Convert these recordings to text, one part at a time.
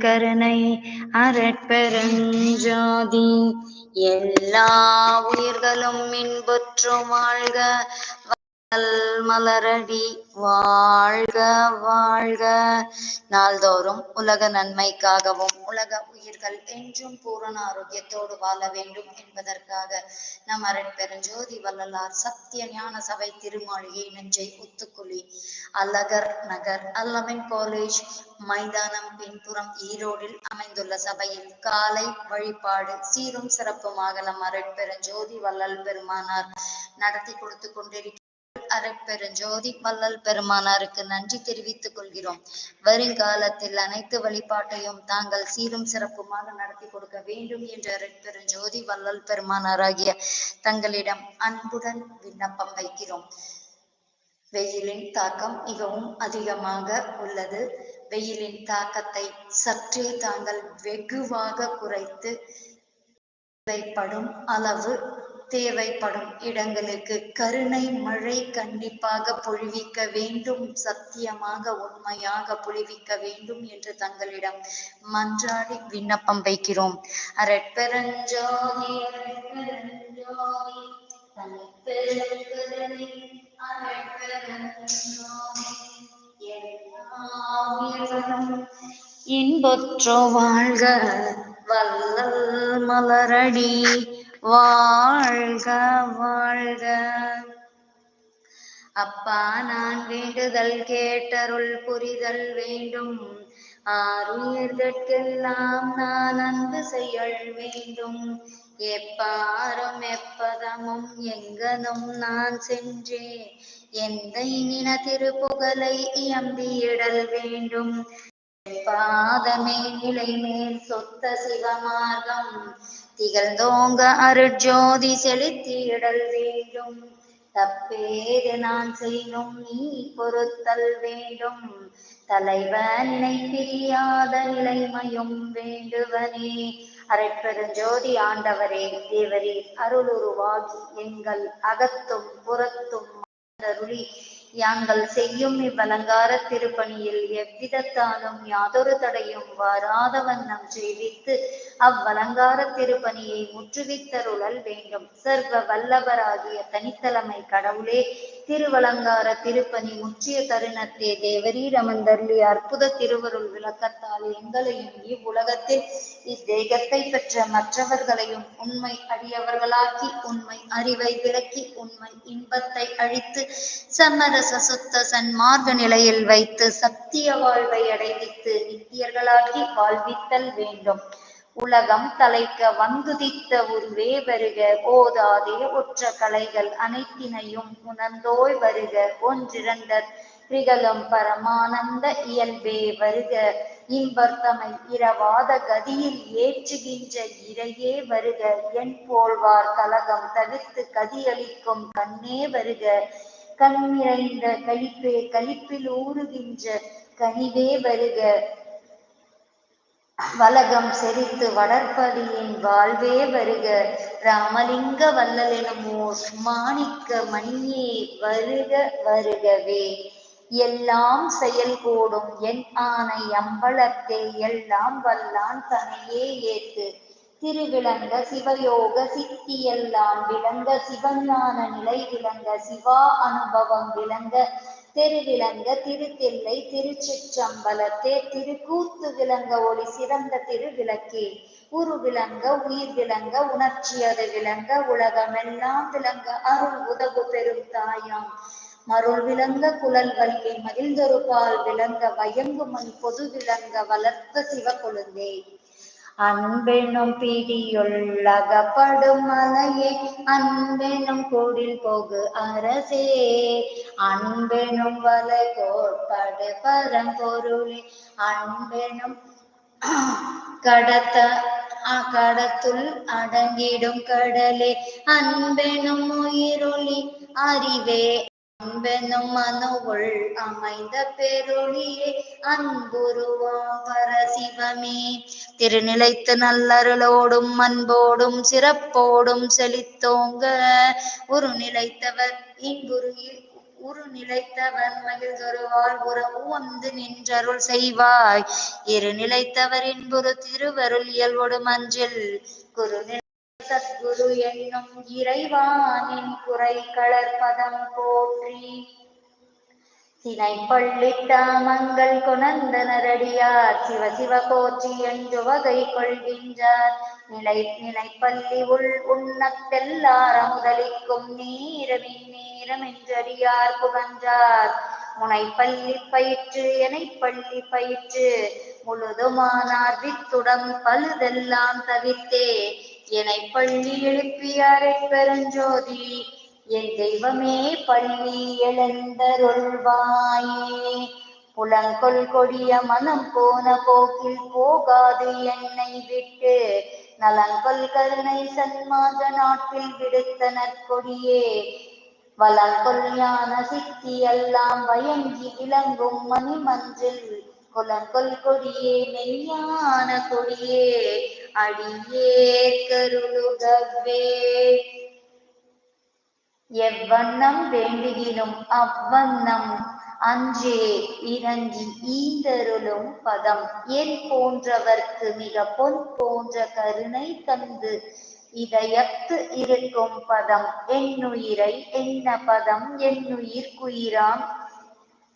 கருணை அரட்பெருஞ்சாதி எல்லா உயிர்களும் இன்புற்று வாழ்க. மலரடி வாழ்க வாழ்க. நாள்தோறும் உலக நன்மைக்காகவும் உலக உயிர்கள் என்றும் பூரண ஆரோக்கியத்தோடு வாழ வேண்டும் என்பதற்காக நம் அரட்பெருஞ்சோதி வள்ளலார் சத்திய ஞான சபை திருமாளிகை நெஞ்சை ஒத்துக்குழி அலகர் நகர் அல்லமின் காலேஜ் மைதானம் பின்புறம் ஈரோடில் அமைந்துள்ள சபையில் காலை வழிபாடு சீரும் சிறப்புமாக நம் அரட்பெருஞ்சோதி வள்ளல் பெருமானார் நடத்தி கொடுத்து கொண்டிருக்கிறார். அரட்பெருஞ்சோதி வள்ளல் பெருமானாருக்கு நன்றி தெரிவித்துக் கொள்கிறோம். வருங்காலத்தில் அனைத்து வழிபாட்டையும் தாங்கள் சீரும் சிறப்புமாக நடத்தி கொடுக்க வேண்டும் என்ற அரட்பெருஞ்சோதி வள்ளல் பெருமானாராகிய தங்களிடம் அன்புடன் விண்ணப்பம் வைக்கிறோம். வெயிலின் தாக்கம் மிகவும் அதிகமாக உள்ளது. வெயிலின் தாக்கத்தை சற்றே தாங்கள் வெகுவாக குறைத்து தேவைப்படும் அளவு தேவைப்படும் இடங்களுக்கு கருணை மழை கண்டிப்பாக பொழிவிக்க வேண்டும் சத்தியமாக உண்மையாக பொழிவிக்க வேண்டும் என்று தங்களிடம் மன்றாடி விண்ணப்பம் வைக்கிறோம். அரட்பெருஞ்சோதி அரட்பெருஞ்சோதி அரட்பெருஞ்சோதி இன்பொற்றோ வாழ்க வல்லல் மலரடி. வாழ்க வாழ்க. அப்பா நான் வேண்டுதல் கேட்டருள் புரிதல் வேண்டும். ஆறுயிர்கட்கெல்லாம் நான் அன்பு செய்யல் வேண்டும். எப்பாரும் எப்பதமும் எங்கனும் நான் சென்றே. எந்த இனின திருப்புகழை இயம்பியிடல் வேண்டும். பாதமே நிலை மேல் சொத்த சிவமார்க்கம் திகழ்ந்தோங்க அருட்ஜோதி செலுத்திடல் வேண்டும். தப்பேது நான் செய்யும் நீ பொறுத்தல் வேண்டும். தலைவனை பிரியாத நிலைமையும் வேண்டுவனே. அரைப்பெருஞ்சோதி ஆண்டவரே தேவரே அருளுருவாகி எங்கள் அகத்தும் புறத்தும் அருளி யாங்கள் செய்யும் இவ்வலங்கார திருப்பணியில் எவ்விதத்தாலும் யாதொரு தடையும் வராத வண்ணம் செய்வித்து அவ்வலங்கார திருப்பணியை முற்றுவித்தருளல் வேண்டும். சர்வ வல்லவராகிய தனித்தலைமை கடவுளே திருவலங்கார திருப்பணி முற்றிய தருணத்தே தேவரீர் அமர்ந்தருளி அற்புத திருவருள் விளக்கத்தால் எங்களையும் இவ்வுலகத்தில் இத்தேகத்தை பெற்ற மற்றவர்களையும் உண்மை அடியவர்களாக்கி உண்மை அறிவை விளக்கி உண்மை இன்பத்தை அழித்து சம்மரச சுத்த சன்மார்க்க நிலையில் வைத்து சத்திய வாழ்வை அடைவித்து நித்தியர்களாக்கி வாழ்வித்தல் வேண்டும். உலகம் தலைக்க வந்துதித்த உருவே வருக ஓதாதே ஒற்ற கலைகள் அனைத்தினையும் உணர்ந்தோய் வருக ஒன்றிரண்டர் திரிகளும் பரமானந்த இயல்பே வருக. இன்பர்த்தமை இரவாத கதியில் ஏற்றுகின்ற இறையே வருக. என் போல்வார் கலகம் தவிர்த்து கதியளிக்கும் கண்ணே வருக. கண் நிறைந்த கழிப்பே கழிப்பில் ஊறுகின்ற கனிவே வருக. வலகம் செறித்து வளர்ப்படியின் வாழ்வே வருக. ராமலிங்க வல்லலெனமோர் மாணிக்க மணியே வருக வருகவே. எல்லாம் செயல் கூடும் என் ஆணை அம்பலத்தை எல்லாம் வல்லான் தனையே ஏத்து திருவிளங்க சிவயோக சித்தி எல்லாம் விளங்க சிவஞான நிலை விளங்க சிவா அனுபவம் விளங்க தெருவிளங்க திருத்தில்லை திருச்சிற்றம்பலத்தே திருக்கூத்து விளங்க ஒளி சிறந்த திருவிளக்கே. உரு விளங்க உயிர் விளங்க உணர்ச்சி அது விளங்க உலகமெல்லாம் விளங்க அருள் உதவு பெரும் தாயாம். மருள் விளங்க குழல் வள்ளி மகிழ்ந்தொருபால் விளங்க வயங்குமண் பொது விளங்க வளர்த்த சிவகொழுந்தே அன்பெனும் பிடியுள்ளகப்படும் மலையே அன்பெனும் கூடில் போகு அரசே. அன்பெனும் வலை கோட்பாடு பரம்பொருளே அன்பெனும் கடத்த கடத்துள் அடங்கிடும் கடலே. அன்பெனும் உயிரொளி அறிவே அன்பெனும் மனுவுள் அமைந்த பெருளியே அன்புருவாம் பரசிவமே திருநிலைத்து நல்லருளோடும் அன்போடும் சிறப்போடும் செழித்தோங்க. உரு நிலைத்தவர் இன்புரு உரு நிலைத்தவன் மகிழ்தொருவாள் உற உவந்து நின்றருள் செய்வாய். இரு நிலைத்தவர் திருவருள் இயல்போடும் அஞ்சில் குரு சத்குரு என்னும் இறைவானின் குறை கலர்பதம் போற்றி. சினைப்பள்ளிட்ட மங்கள் சிவ சிவ போற்றி என்று வகை கொள்கின்றார். நிலை நிலைப்பள்ளி உள் உண்ணத்தெல்லார முதலிக்கும் நேரமின் நேரம் என்றடியார் புகன்றார். முனைப்பள்ளி பயிற்று எனை பள்ளி பயிற்று முழுதுமானார் வித்துடம் பழுதெல்லாம் தவிர்த்தே என்னை பள்ளி எழுப்பியாரை பெருஞ்சோதி என் தெய்வமே பள்ளி எழுந்தருள்வாயே. புலங்கொள் கொடிய மனம் போன போக்கில் போகாது என்னை விட்டு. நலங்கொள் கருணை சன்மாக நாட்டில் விடுத்த நற்கொடியே. வளங்கொள் ஞான சித்தி எல்லாம் வயங்கி விளங்கும் மணி மணிமஞ்சில். குலங்கொள் கொடியே மெய்யான கொடியே. அடியே கருளுகவே எவ்வண்ணம் வேண்டுகினும் அவ்வண்ணம் அன்றே இறங்கி ஈந்தருளும் பதம். என் போன்றவர்க்கு மிக பொன் போன்ற கருணை தந்து இதயத்து இருக்கும் பதம். என்னுயிரை என்ன பதம்? என்னுயிர்க்குயிராம்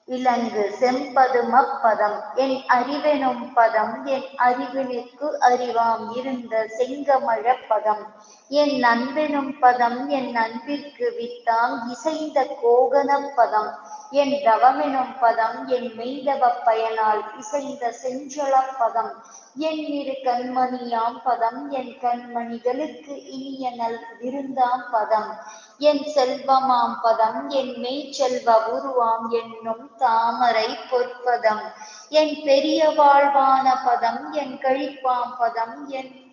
இலங்கு செம்பதுமப்பதம். என் அறிவெனும் பதம் என் அறிவினுக்கு அறிவாம் இருந்த செங்கமழ பதம் என் அன்பெனும் பதம் என் அன்பிற்கு வித்தாம் இசைந்த கோகனப் பதம் என் தவமெனும் பதம் என் மெய்தவ பயனால் இசைந்த செஞ்சொல பதம். என் இரு கண்மணியாம் பதம் என் கண்மணிகளுக்கு இனிய நல் விருந்தாம் பதம். என் செல்வமாம் பதம் என் மெய்ச்செல்வ உருவாம் என்னும் தாமரை பொற்பதம். என் பெரிய வாழ்வான பதம் என் கழிப்பாம் பதம் என்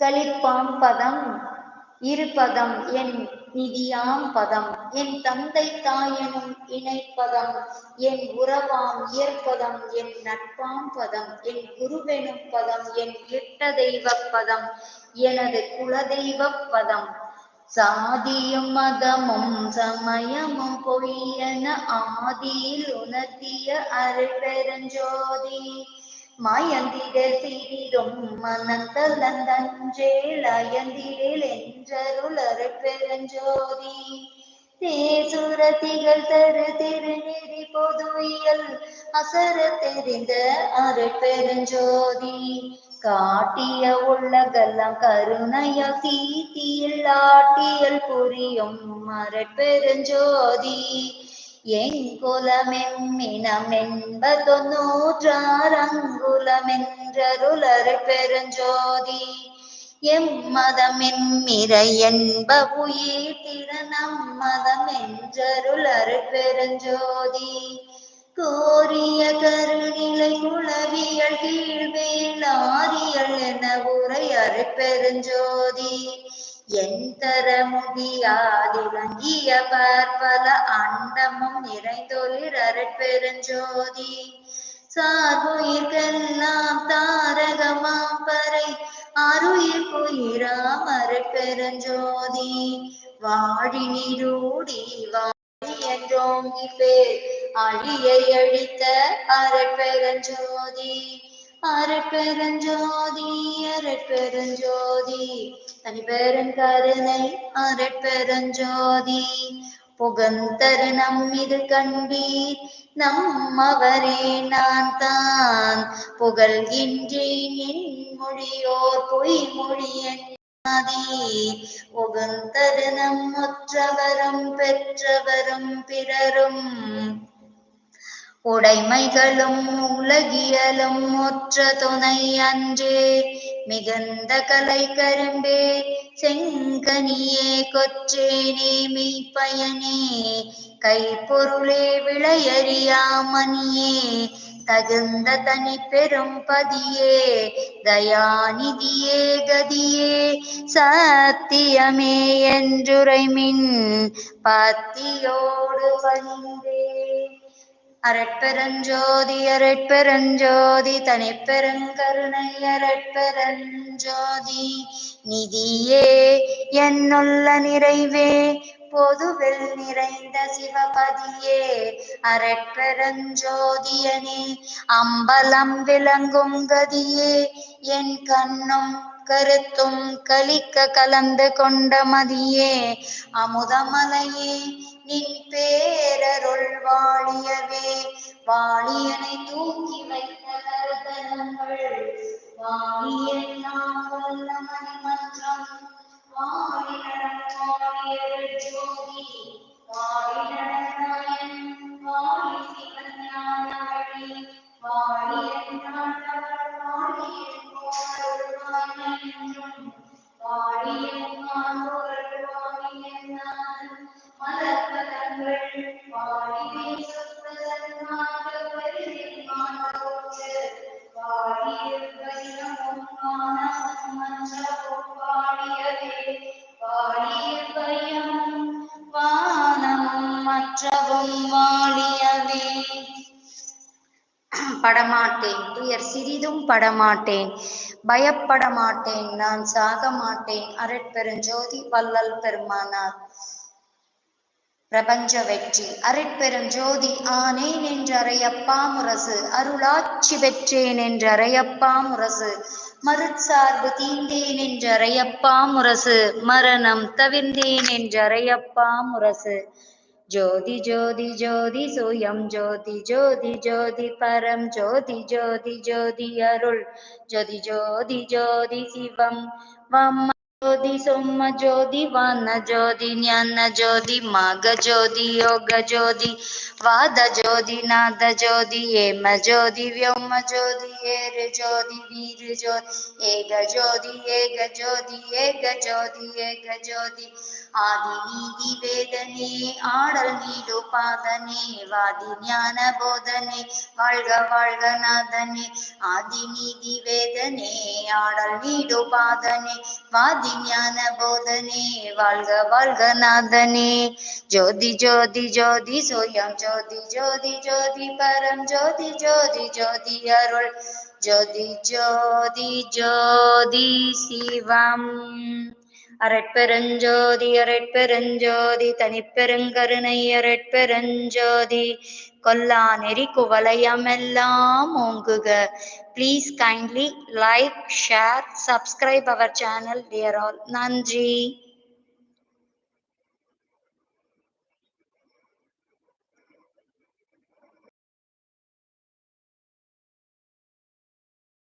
கழிப்பாம் பதம். இருபதம் என் நிதியாம் பதம். என் தந்தை தாயனும் இணைப்பதம். என் உறவாம் இயற்பதம் என் நட்பாம் பதம். என் குருவெனும் பதம். என் இட்ட தெய்வ பதம். எனது குலதெய்வ பதம். சாதியும் மதமும் சமயமும் பொய்யன ஆதியில் உணர்த்திய அருள்பெருஞ்சோதி மயந்திட சிறிதும் மனந்தலந்தஞ்சேல் அயந்திடல் என்றருள் அருட்பெருஞ்சோதி தேசுரதிகள் தரு திருநெறி பொதுவியல் அசர தெரிந்த அருட்பெருஞ்சோதி காட்டிய உள்ளகெல்லாம் கருணைய தீத்தியில் ஆட்டியல் புரியும் அருட்பெருஞ்சோதி எங்குலமென்பதொன்னூற்றாரங்குலமென்றருளர் பெருஞ்சோதி எம்மதமெம்மிரை என்ப உயிர் திறனம் மதம் என்றருளர் பெருஞ்சோதி கோரிய கருநிலை குளவியல் கீழ்வேளாரியல் என உரை அருட்பெருஞ்சோதி என் தர முடியாதிலங்கிய பற்பல அண்டமும் நிறைந்தொழிர் அருட்பெருஞ்சோதி சார்புயிர்கெல்லாம் தாரகமாம் பறை அருயிர் குயிராம் அருட்பெருஞ்சோதி வாழி நீரூடி வாழி என்றோங்கி பேர். அழியை அழித்த அருட்பெருஞ்சோதி அருட்பெருஞ்சோதி அருட்பெருஞ்சோதி தனிப்பெருங்கருணை அருட்பெருஞ்சோதி புகந்தரு நம்மிது கண்டீர். நம்மவரே நான் தான் புகழ்கின்றேன் என் மொழியோர் பொய் என்னாதே உகந்தரு நம்மொற்றவரும் பெற்றவரும் பிறரும். உடைமைகளும் உலகியலும் ஒற்ற துணை அன்றே. மிகுந்த கலை கரும்பே செங்கனியே கொற்றேனே மெய்ப்பயனே கைப்பொருளே விளையறியாமணியே தகுந்த தனி பெரும் பதியே தயாநிதியே கதியே சத்தியமே என்றுரைமின் பத்தியோடு பணிந்தே அரட்பெருஞ்சோதி அரட்பெருஞ்சோதி தனிப்பெருங்கருணை அரட்பெருஞ்சோதி நிதியே என்னுள்ள நிறைவே பொதுவில் நிறைந்த சிவபதியே அரட்பெருஞ்சோதியனே அம்பலம் விளங்கும் கதியே என் கண்ணும் கருத்தும் கலிக்க கலந்து கொண்ட மதியே அமுதமலையே நின் பேரருள் வாழியவே வாழியனை தூக்கி வைத்த கருத்தனங்கள் வாழியன் நாம் வல்ல மணிமன்றம் வாழி நடமாடியவள் ஜோதி படமாட்டேன் சிறிதும் படமாட்டேன். பயப்பட மாட்டேன் நான் சாக மாட்டேன் அரட்பெருஞ்சோதி வள்ளல் பெருமானார். பிரபஞ்ச வெற்றி. அரட்பெருஞ்சோதி ஆனேன் என்றறையப்பா முரசு. அருளாட்சி பெற்றேன் என்றறையப்பா முரசு. மருட்சார்பு தீந்தேன் என்றறையப்பா முரசு. மரணம் தவிர்ந்தேன் என்றறையப்பா முரசு. ஜோதி ஜோதி ஜோதி சூயம் ஜோதி ஜோதி ஜோதி பரம் ஜோதி ஜோதி ஜோதி அருள் ஜோதி ஜோதி ஜோதி சிவம் வம்ம ஜோதி சொம்ம ஜோதி வன ஜோதி ஞான ஜோதி மக ஜோதி யோக ஜோதி வாத ஜோதி நாத ஜோதி ஏம ஜோதி வியோம ஜோதி ஏரு ஜோதி வீர ஜோதி ஏக ஜோதி ஏக ஜோதி ஏக ஜோதி ஏக ஜோதி ஆதி நீதி வேதனே ஆடல் நீடு பாதனே வாதி ஞான போதனே வாழ்க வாழ்க நாதனே ஆதி நீதி வேதனே ஆடல் நீடு பாதனே வாதி ஞான போதனே வாழ்க வாழ்க நாதனே ஜோதி ஜோதி ஜோதி சோயம் ஜோதி ஜோதி ஜோதி பரம் ஜோதி ஜோதி ஜோதி அருள் ஜோதி ஜோதி ஜோதி சிவம் அரட்பெருஞ்சோதி அரட்பெருஞ்சோதி தனிப்பெருங்கருணை அரட்பெருஞ்சோதி கொல்லா நெறி குவலயமெல்லாம் ஓங்குக. Please kindly like share subscribe our channel dear all நன்றி.